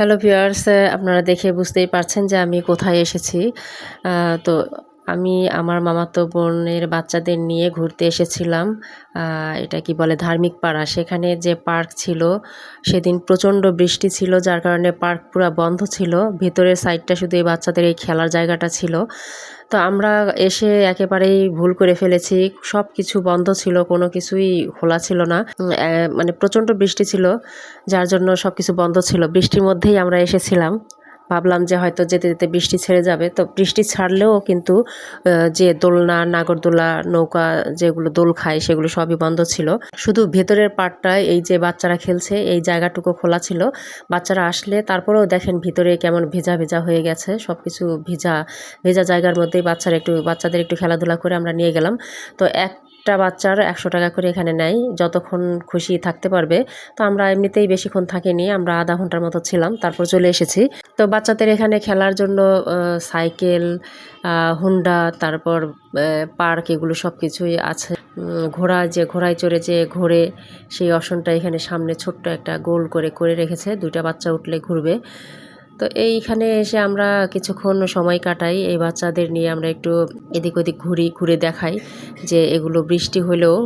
Hello viewers আপনারা দেখে বুঝতেই পারছেন যে আমি কোথায় এসেছি। তো আমি আমার মামাতো বোনের বাচ্চাদের নিয়ে ঘুরতে এসেছিলাম এটা কি বলে ধার্মিক পাড়া। সেখানে যে পার্ক ছিল, সেদিন প্রচণ্ড বৃষ্টি ছিল, যার কারণে পার্ক পুরো বন্ধ ছিল। ভেতরের সাইডটা শুধু এই বাচ্চাদের এই খেলার জায়গাটা ছিল। তো আমরা এসে একেবারেই ভুল করে ফেলেছি। সব কিছু বন্ধ ছিল, কোনো কিছুই খোলা ছিল না। মানে প্রচণ্ড বৃষ্টি ছিল, যার জন্য সব কিছু বন্ধ ছিল। বৃষ্টির মধ্যেই আমরা এসেছিলাম। ভাবলাম যে হয়তো যেতে যেতে বৃষ্টি ছেড়ে যাবে। তো বৃষ্টি ছাড়লেও কিন্তু যে দোলনা, নাগরদোলা, নৌকা যেগুলো দোল খায় সেগুলো সবই বন্ধ ছিল। শুধু ভেতরের পার্টটায় এই যে বাচ্চারা খেলছে, এই জায়গাটুকু খোলা ছিল। বাচ্চারা আসলে তারপরেও দেখেন ভিতরে কেমন ভেজা ভেজা হয়ে গেছে। সব কিছু ভেজা ভেজা জায়গার মধ্যেই বাচ্চারা একটু, বাচ্চাদের একটু খেলাধুলা করে আমরা নিয়ে গেলাম। তো একটা বাচ্চার একশো টাকা করে এখানে নেয়, যতক্ষণ খুশি থাকতে পারবে। তো আমরা এমনিতেই বেশিক্ষণ থাকিনি, আমরা আধা ঘণ্টার মতো ছিলাম, তারপর চলে এসেছি। তো বাচ্চাদের এখানে খেলার জন্য সাইকেল হুন্ডা, তারপর পার্ক এগুলো সব কিছুই আছে ঘোড়া, যে ঘোড়ায় চড়ে, যে ঘোরে সেই অসনটা এখানে সামনে ছোট্ট একটা গোল করে করে রেখেছে। দুইটা বাচ্চা উঠলে ঘুরবে। তো এইখানে এসে আমরা কিছুক্ষণ সময় কাটাই। এই বাচ্চাদের নিয়ে আমরা একটু এদিক ওদিক ঘুরি, ঘুরে দেখাই যে এগুলো বৃষ্টি হলেও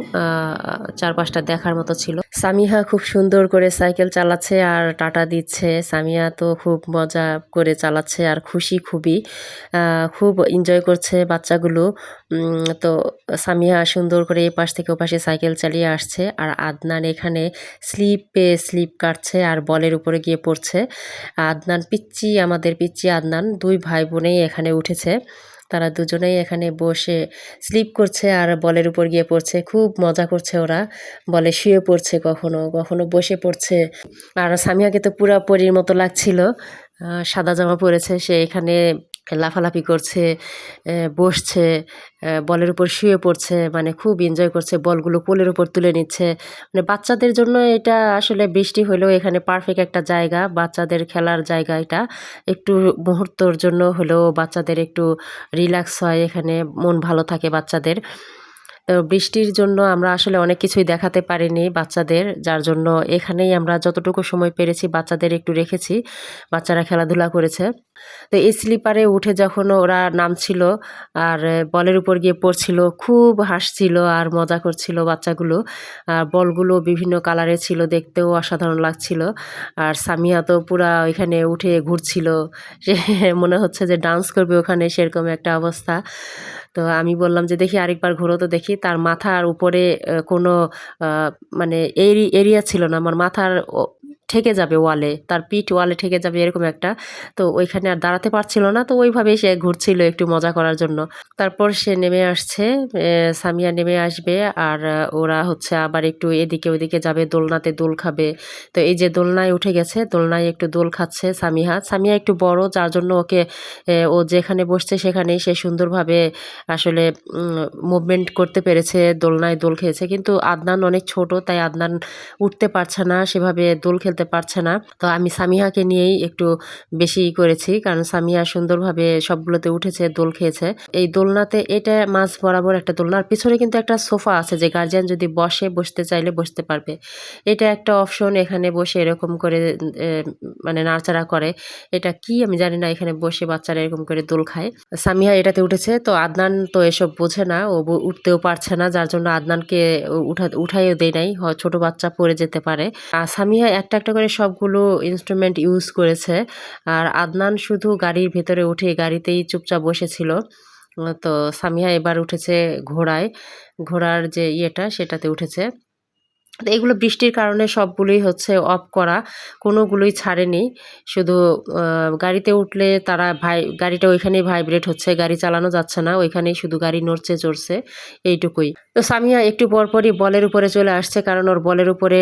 চারপাশটা দেখার মতো ছিল। সামিহা খুব সুন্দর করে সাইকেল চালাচ্ছে আর টাটা দিচ্ছে। সামিয়া তো খুব মজা করে চালাচ্ছে আর খুশি খুবই। খুব এনজয় করছে বাচ্চাগুলো। তো সামিয়া সুন্দর করে এই পাশ থেকে ও পাশে সাইকেল চালিয়ে আসছে আর আদনান এখানে স্লিপে স্লিপ কাটছে আর বলের উপরে গিয়ে পড়ছে। আদনান পিচ্চি, আমাদের পিচ্চি আদনান, দুই ভাই বোনেই এখানে উঠেছে। তারা দুজনেই এখানে বসে স্লিপ করছে আর বলের উপর গিয়ে পড়ছে। খুব মজা করছে ওরা। বলে, শুয়ে পড়ছে কখনো? কখনো বসে পড়ছে? আর সামিয়াকে তো পুরা পরির মতো লাগছিল। সাদা জামা পরেছে, সে এখানে লাফালাফি করছে বসছে বলের উপর শুয়ে পড়ছে মানে খুব এনজয় করছে, বলগুলো কোলের উপর তুলে নিচ্ছে। মানে বাচ্চাদের জন্য এটা আসলে বৃষ্টি হলেও এখানে পারফেক্ট একটা জায়গা, বাচ্চাদের খেলার জায়গা এটা। একটু মুহূর্তর জন্য হলেও বাচ্চাদের একটু রিল্যাক্স হয়, এখানে মন ভালো থাকে বাচ্চাদের। তো বৃষ্টির জন্য আমরা আসলে অনেক কিছুই দেখাতে পারিনি বাচ্চাদের, যার জন্য এখানেই আমরা যতটুকু সময় পেরেছি বাচ্চাদের একটু রেখেছি। বাচ্চারা খেলাধুলা করেছে। তো এই স্লিপারে উঠে যখন ওরা নামছিল আর বলের উপর গিয়ে পড়ছিল, খুব হাসছিল আর মজা করছিল বাচ্চাগুলো। আর বলগুলো বিভিন্ন কালারের ছিল, দেখতেও অসাধারণ লাগছিল। আর সামিয়া তো পুরা ওইখানে উঠে ঘুরছিল। সে মনে হচ্ছে যে ডান্স করবে ওখানে, সেরকম একটা অবস্থা। তো আমি বললাম যে দেখি আরেকবার ঘোরো তো দেখি। তার মাথার উপরে কোনো মানে এরি, এরিয়া ছিল না। আমার মাথার ঠেকে যাবে ওয়ালে, তার পিঠ ওয়ালে ঠেকে যাবে এরকম একটা। তো ওইখানে আর দাঁড়াতে পারছিল না, তো ওইভাবেই সে ঘুরছিল একটু মজা করার জন্য। তারপর সে নেমে আসছে সামিয়া নেমে আসবে আর ওরা হচ্ছে আবার একটু এদিকে ওদিকে যাবে, দোলনাতে দোল খাবে। তো এই যে দোলনায় উঠে গেছে, দোলনায় একটু দোল খাচ্ছে সামিহা সামিয়া একটু বড়, যার জন্য ওকে ও যেখানে বসছে সেখানেই সে সুন্দরভাবে আসলে মুভমেন্ট করতে পেরেছে, দোলনায় দোল খেয়েছে। কিন্তু আদনান অনেক ছোট, তাই আদনান উঠতে পারছে না, সেভাবে দোল খেলতে পারছে না। তো আমি সামিহাকে নিয়েই একটু বেশি করেছি, কারণ সামিয়া সুন্দরভাবে সবগুলোতে উঠেছে, দোল খেয়েছে। এই দোলনাতে এটা মাঝ বরাবর একটা দোলনা পিছনে কিন্তু একটা সোফা আছে, যে গার্জিয়ান যদি বসে বসতে চাইলে বসতে পারবে। এটা একটা অপশন এখানে বসে এরকম করে মানে নাড়াচাড়া করে। এটা কি আমি জানি না, এখানে বসে বাচ্চারা এরকম করে দোল খায়। সামিয়া এটাতে উঠেছে, তো আদনান তো এসব বোঝে না, ও উঠতেও পারছে না, যার জন্য আদনানকে উঠা, উঠাইও দেয় নাই ছোট বাচ্চা পড়ে যেতে পারে। আর সামিয়া একটা একটা করে সবগুলো ইনস্ট্রুমেন্ট ইউজ করেছে। আর আদনান শুধু গাড়ির ভেতরে উঠে গাড়িতেই চুপচাপ বসেছিল। তো সামিয়া এবার উঠেছে ঘোড়ায়। ঘোড়ার যে ইয়েটা সেটাতে উঠেছে। তো এগুলো বৃষ্টির কারণে সবগুলোই হচ্ছে অফ করা, কোনোগুলোই ছাড়েনি। শুধু গাড়িতে উঠলে তারা ভাই, গাড়িটা ওইখানেই ভাইব্রেট হচ্ছে, গাড়ি চালানো যাচ্ছে না, ওইখানেই শুধু গাড়ি নড়ছে, চড়ছে, এইটুকুই। তো সামিয়া একটু পরপরই বলের উপরে চলে আসছে, কারণ ওর বলের উপরে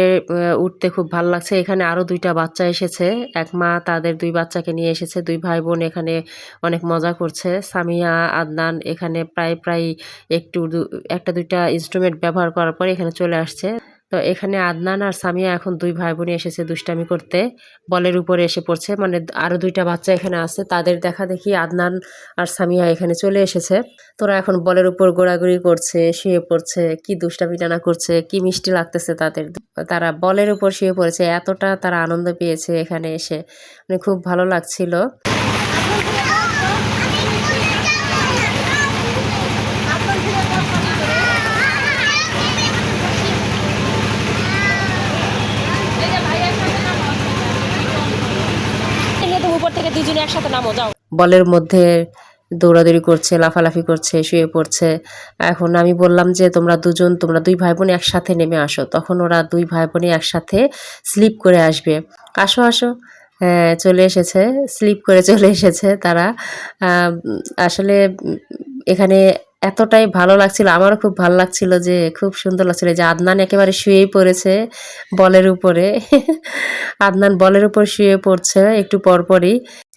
উঠতে খুব ভালো লাগছে। এখানে আরও দুইটা বাচ্চা এসেছে, এক মা, তাদের দুই বাচ্চাকে নিয়ে এসেছে, দুই ভাই বোন এখানে অনেক মজা করছে। সামিয়া, আদনান এখানে প্রায় প্রায় একটু একটা দুইটা ইনস্ট্রুমেন্ট ব্যবহার করার পরে এখানে চলে আসছে। তো এখানে আদনান আর সামিয়া এখন দুই ভাই বোনই এসেছে দুষ্টামি করতে। বলের উপরে এসে পড়ছে মানে আরও দুইটা বাচ্চা এখানে আছে। তাদের দেখা দেখি আদনান আর সামিয়া এখানে চলে এসেছে। তোরা এখন বলের উপর গোড়াগুড়ি করছে, শুয়ে পড়ছে, কি দুষ্টামি টানা করছে, কি মিষ্টি লাগতেছে তাদের। তারা বলের উপর শুয়ে পড়েছে, এতটা তারা আনন্দ পেয়েছে এখানে এসে। মানে খুব ভালো লাগছিল উপর থেকে দুজনে একসাথে নামো, যাও। বলের মধ্যে দৌড়াদৌড়ি করছে, লাফালাফি করছে, শুয়ে পড়ছে। এখন আমি বললাম যে, তোমরা দুজন, তোমরা দুই ভাই বোন একসাথে নেমে আসো। তখন ওরা দুই ভাই বোনই একসাথে স্লিপ করে আসবে। আসো আসো। হ্যাঁ চলে এসেছে। স্লিপ করে চলে এসেছে তারা। আসলে এখানে এতটাই ভালো লাগছিল, আমারও খুব ভালো লাগছিল যে খুব সুন্দর লাগছিল যে আদনান একেবারে শুয়েই পড়েছে বলের উপরে। আদনান বলের উপর শুয়ে পড়ছে, একটু পরপরই।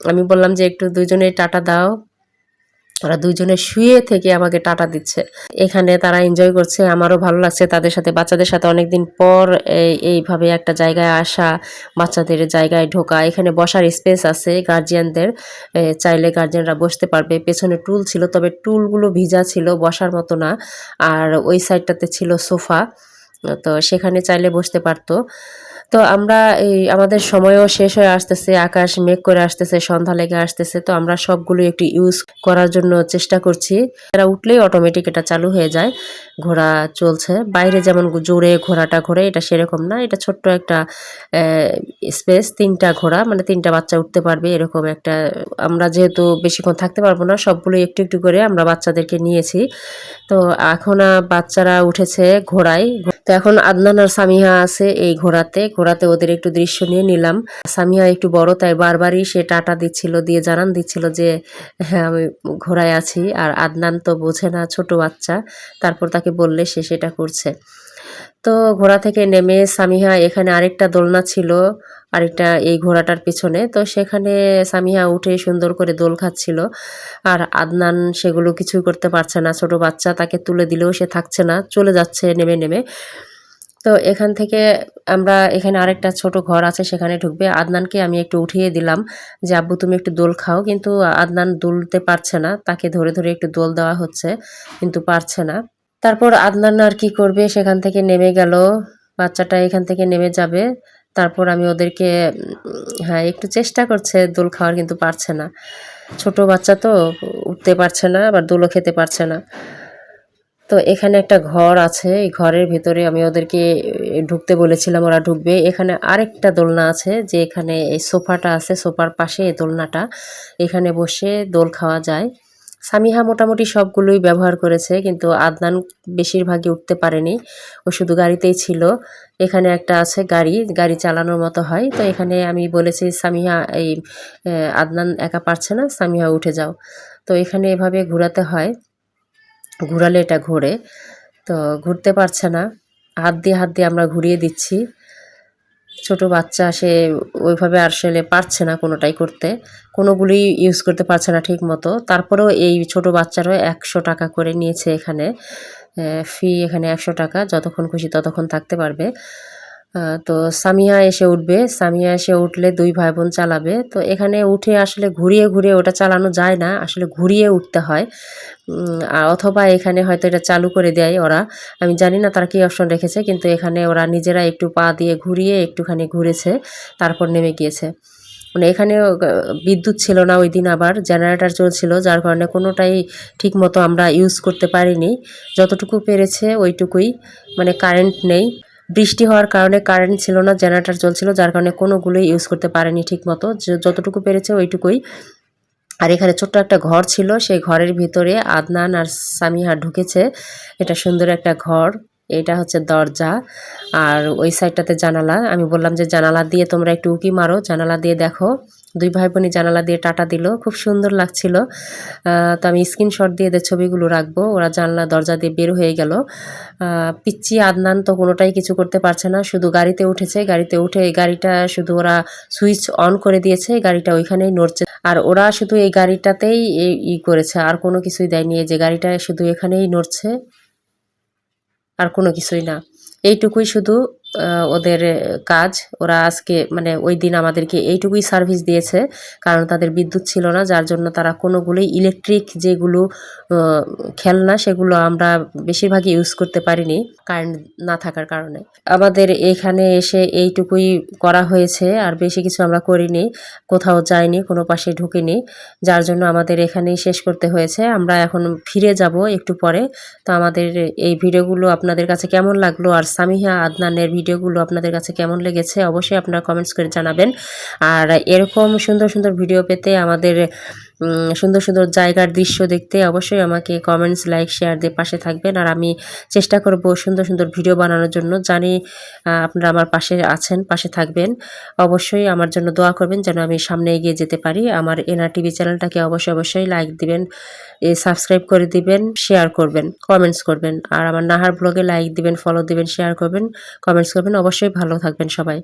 আমি বললাম যে একটু দুজনে টাটা দাও। ওরা দুজনে শুয়ে থেকে আমাকে টাটা দিচ্ছে। এখানে তারা এনজয় করছে, আমারও ভালো লাগছে তাদের সাথে, বাচ্চাদের সাথে অনেকদিন পর এই, এইভাবে একটা জায়গায় আসা, বাচ্চাদের জায়গায় ঢোকা, এখানে বসার স্পেস আছে গার্জিয়ানদের চাইলে গার্জিয়ানরা বসতে পারবে, পেছনে টুল ছিল, তবে টুলগুলো ভিজা ছিল, বসার মতো না, আর ওই সাইডটাতে ছিল সোফা তো সেখানে চাইলে বসতে পারতো। তো আমরা এই আমাদের সময়ও শেষ হয়ে আসতেছে, আকাশ মেঘ করে আসতেছে, সন্ধ্যা লেগে আসতেছে, তো আমরা সবগুলো একটু ইউজ করার জন্য চেষ্টা করছি। এরা উঠলেই অটোমেটিক এটা চালু হয়ে যায়, ঘোড়া চলছে। বাইরে যেমন জোরে ঘোড়াটা ঘোরে, এটা সেরকম না, এটা ছোট্ট একটা স্পেস তিনটা ঘোড়া মানে তিনটা বাচ্চা উঠতে পারবে, এরকম একটা, আমরা যেহেতু বেশিক্ষণ থাকতে পারব না, সবগুলো একটু একটু করে আমরা বাচ্চাদেরকে নিয়েছি। তো এখন বাচ্চারা উঠেছে ঘোড়ায় তো এখন আদনান আর সামিহা আছে এই ঘোড়াতে ঘোড়াতে ওদের একটু দৃশ্য নিয়ে নিলাম। সামিহা একটু বড়, তাই বারবারই সে টাটা দিচ্ছিল, দিয়ে জানান দিচ্ছিল যে হ্যাঁ আমি ঘোড়ায় আছি। আর আদনান তো বোঝে না, ছোট বাচ্চা। তারপর তাকে বললে সে সেটা করছে। তো ঘোড়া থেকে নেমে সামিহা এখানে আরেকটা দোলনা ছিল, আরেকটা এই ঘোড়াটার পিছনে। তো সেখানে সামিহা উঠে সুন্দর করে দোল খাচ্ছিল। আর আদনান সেগুলো কিছুই করতে পারছে না। ছোট বাচ্চা তাকে তুলে দিলেও সে থাকছে না, চলে যাচ্ছে নেমে নেমে। তো এখান থেকে আমরা এখানে আরেকটা ছোট ঘর আছে, সেখানে ঢুকবে। আদনানকে আমি একটু উঠিয়ে দিলাম যে, আব্বু, তুমি একটু দোল খাও। কিন্তু আদনান দুলতে পারছে না। তাকে ধরে ধরে একটু দোল দেওয়া হচ্ছে, কিন্তু পারছে না। তারপর আদনান আর কি করবে? সেখান থেকে নেমে গেল। বাচ্চাটা এখান থেকে নেমে যাবে। তারপর আমি ওদেরকে হ্যাঁ একটু চেষ্টা করছে দোল খাওয়ার, কিন্তু পারছে না। ছোট বাচ্চা তো, উঠতে পারছে না, আবার দোলও খেতে পারছে না। তো এখানে একটা ঘর আছে, এই ঘরের ভিতরে আমি ওদেরকে ঢুকতে বলেছিলাম ওরা ঢুকবে। এখানে আরেকটা দোলনা আছে, যে এখানে এই সোফাটা আছে, সোফার পাশে এই দোলনাটা। এখানে বসে দোল খাওয়া যায়। সামিহা মোটামুটি সবগুলোই ব্যবহার করেছে, কিন্তু আদনান বেশিরভাগই উঠতে পারেনি। ও শুধু গাড়িতেই ছিল। এখানে একটা আছে গাড়ি গাড়ি চালানোর মতো হয়। তো এখানে আমি বলেছি, সামিহা, এই আদনান একা পারছে না, সামিহা, উঠে যাও। তো এখানে এভাবে ঘোরাতে হয়। ঘোরালে এটা ঘোরে। তো ঘুরতে পারছে না। হাত দিয়ে হাত দিয়ে আমরা ঘুরিয়ে দিচ্ছি। ছোট বাচ্চা, সে ওইভাবে আসলে পারছে না কোনোটাই করতে। কোনোগুলি ইউজ করতে পারছে না ঠিক মতো তারপরেও এই ছোট বাচ্চারও একশো টাকা করে নিয়েছে এখানে। ফি এখানে একশো টাকা। যতক্ষণ খুশি ততক্ষণ থাকতে পারবে। তো সামিয়া এসে উঠবে। সামিয়া এসে উঠলে দুই ভাই বোন চালাবে। তো এখানে উঠে আসলে ঘুরিয়ে ঘুরিয়ে ওটা চালানো যায় না, আসলে ঘুরিয়ে উঠতে হয়। অথবা এখানে হয়তো এটা চালু করে দেয় ওরা। আমি জানি না তারা কি অপশন রেখেছে, কিন্তু এখানে ওরা নিজেরা একটু পা দিয়ে ঘুরিয়ে একটুখানি ঘুরেছে, তারপর নেমে গিয়েছে। মানে এখানে বিদ্যুৎ ছিল না ওই দিন আবার জেনারেটর চলছিল, যার কারণে কোনোটাই ঠিক মতো আমরা ইউজ করতে পারিনি। যতটুকু পেরেছে ওইটুকুই মানে কারেন্ট নেই। বৃষ্টি হওয়ার কারণে কারেন্ট ছিল না জেনারেটর চলছিল যার কারণে কোনোগুলোই ইউজ করতে পারেনি ঠিক মতো যতটুকু পেরেছে ওইটুকুই। আর এখানে ছোট্ট একটা ঘর ছিল, সেই ঘরের ভিতরে আদনান আর সামিহা ঢুকেছে। এটা সুন্দর একটা ঘর, এটা হচ্ছে দরজা। আর ওই সাইডটাতে জানালা, আমি বললাম যে জানালা দিয়ে তোমরা একটু উকি মারো, জানালা দিয়ে দেখো। দুই ভাই বোনই জানালা দিয়ে টাটা দিল। খুব সুন্দর লাগছিল। তো আমি স্ক্রিনশট দিয়ে এদের ছবিগুলো রাখব। ওরা জানলা, দরজা দিয়ে বের হয়ে গেল। পিচ্চি আদনান তো কোনোটাই কিছু করতে পারছে না। শুধু গাড়িতে উঠেছে। গাড়িতে উঠে এই গাড়িটা শুধু ওরা সুইচ অন করে দিয়েছে। গাড়িটা ওইখানেই নড়ছে। আর ওরা শুধু এই গাড়িটাতেই ই করেছে। আর কোনো কিছুই দেয়নি। যে গাড়িটা শুধু এখানেই নড়ছে। আর কোনো কিছুই না। এইটুকুই শুধু ওদের কাজ। ওরা আজকে মানে ওই দিন আমাদেরকে এইটুকুই সার্ভিস দিয়েছে, কারণ তাদের বিদ্যুৎ ছিল না, যার জন্য তারা কোনোগুলোই ইলেকট্রিক যেগুলো খেলনা সেগুলো আমরা বেশিরভাগই ইউজ করতে পারিনি কারেন্ট না থাকার কারণে। আমাদের এখানে এসে এইটুকুই করা হয়েছে, আর বেশি কিছু আমরা করিনি, কোথাও যাইনি, কোনো পাশে ঢুকিনি, যার জন্য আমাদের এখানেই শেষ করতে হয়েছে। আমরা এখন ফিরে যাব একটু পরে। তো আমাদের এই ভিডিওগুলো আপনাদের কাছে কেমন লাগল? আর সামিহা আদনানের ভিডিওগুলো আপনাদের কাছে কেমন লেগেছে অবশ্যই আপনারা কমেন্টস করে জানাবেন। আর এরকম সুন্দর সুন্দর ভিডিও পেতে আমাদের সুন্দর সুন্দর জায়গার দৃশ্য দেখতে অবশ্যই আমাকে কমেন্টস লাইক শেয়ার দিয়ে পাশে থাকবেন। আর আমি চেষ্টা করব সুন্দর সুন্দর ভিডিও বানানোর জন্য। জানি আপনারা আমার পাশে আছেন, পাশে থাকবেন। অবশ্যই আমার জন্য দোয়া করবেন যেন আমি সামনে এগিয়ে যেতে পারি। আমার এনআর টিভি চ্যানেলটাকে অবশ্যই অবশ্যই লাইক দিবেন সাবস্ক্রাইব করে দিবেন শেয়ার করবেন কমেন্টস করবেন। আর আমার নাহার ব্লগে লাইক দিবেন ফলো দিবেন শেয়ার করবেন কমেন্টস করবেন। অবশ্যই ভালো থাকবেন সবাই।